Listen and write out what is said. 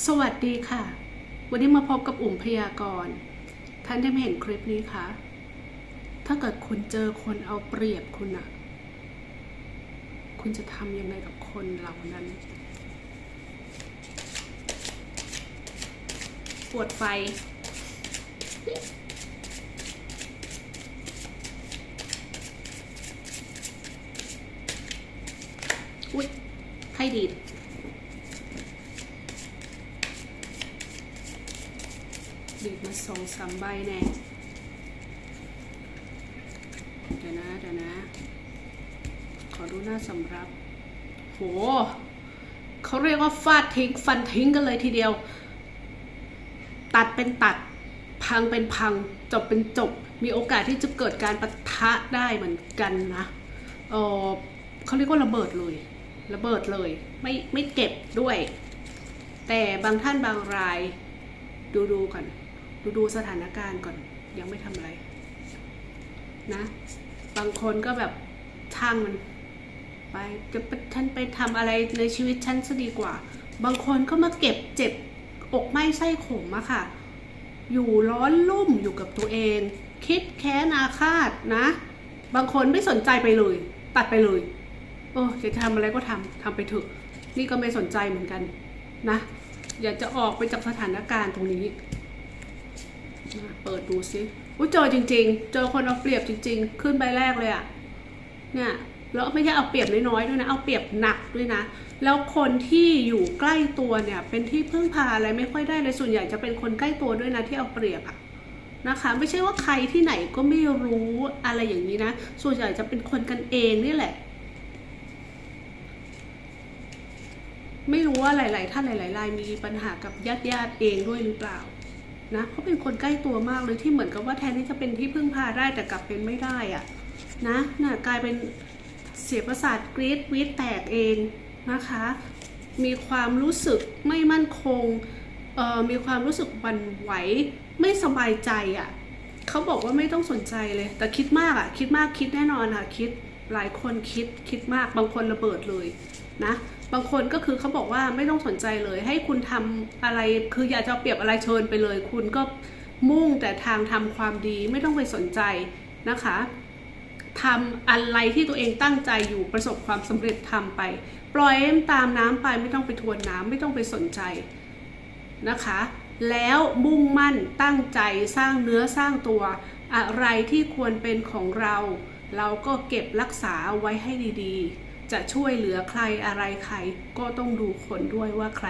สวัสดีค่ะ วันนี้มาพบกับอุ่มพยากรณ์ท่านได้ไม่เห็นคลิปนี้คะถ้าเกิดคุณเจอคนเอาเปรียบคุณอะคุณจะทำยังไงกับคนเหล่านั้น ปวดไฟ อุ๊ยใครดีด ดีดมาสองสามใบแน่เดี๋ยวนะเดี๋ยวนะ ขอดูหน้าสำรับ โห เขาเรียกว่าฟาดทิ้งฟันทิ้งกันเลยทีเดียว ตัดเป็นตัด พังเป็นพัง จบเป็นจบ มีโอกาสที่จะเกิดการปะทะได้เหมือนกันนะเออเขาเรียกว่าระเบิดเลย ระเบิดเลย ไม่ไม่เก็บด้วย แต่บางท่านบางรายดูดูก่อน ดูดูสถานการณ์ก่อนยังไม่ทำอะไร นะ บางคนก็แบบช่างมันไปจะไปฉันไปทำอะไรในชีวิตฉันซะดีกว่า บางคนก็มาเก็บเจ็บอกไม่ไส้ขมอะค่ะ อยู่ร้อนลุ่มอยู่กับตัวเอง คิดแค้นอาฆาตนะ บางคนไม่สนใจไปเลย ตัดไปเลยโอ้จะทำอะไรก็ทำทำไปเถอะ นี่ก็ไม่สนใจเหมือนกันนะ อยากจะออกไปจากสถานการณ์ตรงนี้ เปิดดูซิอุ้ยเจอจริง ๆ เจอคนเอาเปรียบจริง ๆ ขึ้นใบแรกเลยอะเนี่ยแล้วไม่ใช่เอาเปรียบน้อยๆด้วยนะ เอาเปรียบหนักด้วยนะ แล้วคนที่อยู่ใกล้ตัวเนี่ย เป็นที่พึ่งพาอะไรไม่ค่อยได้เลยส่วนใหญ่จะเป็นคนใกล้ตัวด้วยนะที่เอาเปรียบอะนะคะ ไม่ใช่ว่าใครที่ไหนก็ไม่รู้อะไรอย่างนี้นะ ส่วนใหญ่จะเป็นคนกันเองนี่แหละ ไม่รู้ว่าหลาย ๆ ท่านหลายๆรายมีปัญหากับญาติญาติๆเองด้วยหรือเปล่า นะเขาเป็นคนใกล้ตัวมากเลยที่เหมือนกับว่าแทนที่จะเป็นที่พึ่งพาได้แต่กลับเป็นไม่ได้อะนะน่ะกลายเป็นเสียประสาทกรีดวีดแตกเองนะคะ มีความรู้สึกไม่มั่นคงเอ่อมีความรู้สึกวันไหวไม่สบายใจอะ่ะเขาบอกว่าไม่ต้องสนใจเลย แต่คิดมากอะ่ะ คิดมากคิดแน่นอนค่ะ คิดหลายคนคิดคิดมากบางคนระเบิดเลย นะบางคนก็คือเขาบอกว่าไม่ต้องสนใจเลย ให้คุณทำอะไรคืออยากจะเปรียบอะไรเชิญไปเลย คุณก็มุ่งแต่ทางทำความดีไม่ต้องไปสนใจนะคะทำอะไรที่ตัวเองตั้งใจอยู่ประสบความสำเร็จทำไป ปล่อยมันตามน้ำไปไม่ต้องไปทวนน้ำไม่ต้องไปสนใจนะคะ แล้วมุ่งมั่นตั้งใจสร้างเนื้อสร้างตัว อะไรที่ควรเป็นของเรา เราก็เก็บรักษาไว้ให้ดีๆ จะช่วยเหลือใครอะไรใคร ก็ต้องดูคนด้วยว่าใคร